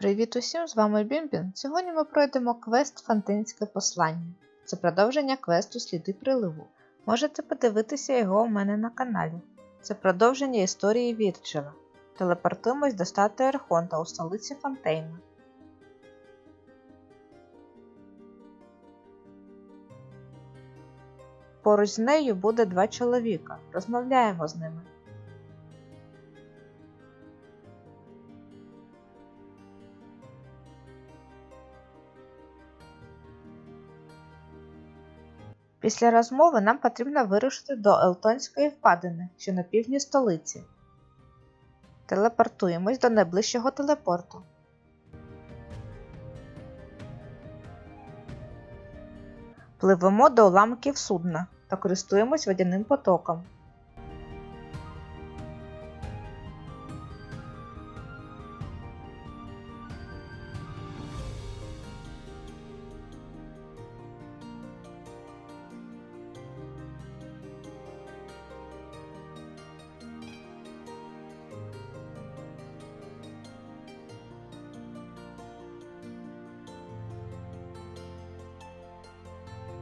Привіт усім, з вами Бімбін. Сьогодні ми пройдемо квест Фантинське послання. Це продовження квесту Сліди приливу. Можете подивитися його у мене на каналі. Це продовження історії Вірджила. Телепортуємось до статуї Архонта у столиці Фонтейна. Поруч з нею буде два чоловіка. Розмовляємо з ними. Після розмови нам потрібно вирушити до Елтонської впадини, що на півдні столиці. Телепортуємось до найближчого телепорту. Пливемо до уламків судна та користуємось водяним потоком.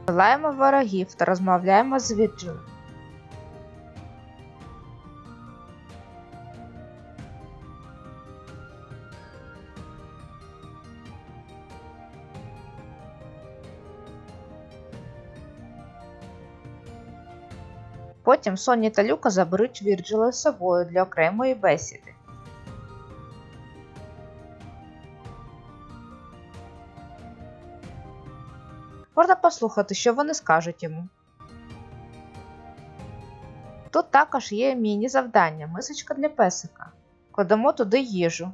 Долаємо ворогів та розмовляємо з Вірджилом. Потім Соні та Люка заберуть Вірджила з собою для окремої бесіди. Можна послухати, що вони скажуть йому. Тут також є міні-завдання, мисочка для песика. Кладемо туди їжу.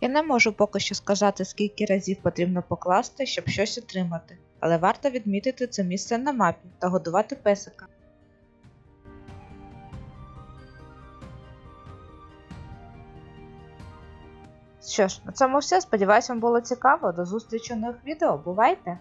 Я не можу поки що сказати, скільки разів потрібно покласти, щоб щось отримати, але варто відмітити це місце на мапі та годувати песика. Що ж, на цьому все. Сподіваюсь, вам було цікаво. До зустрічі у нових відео. Бувайте!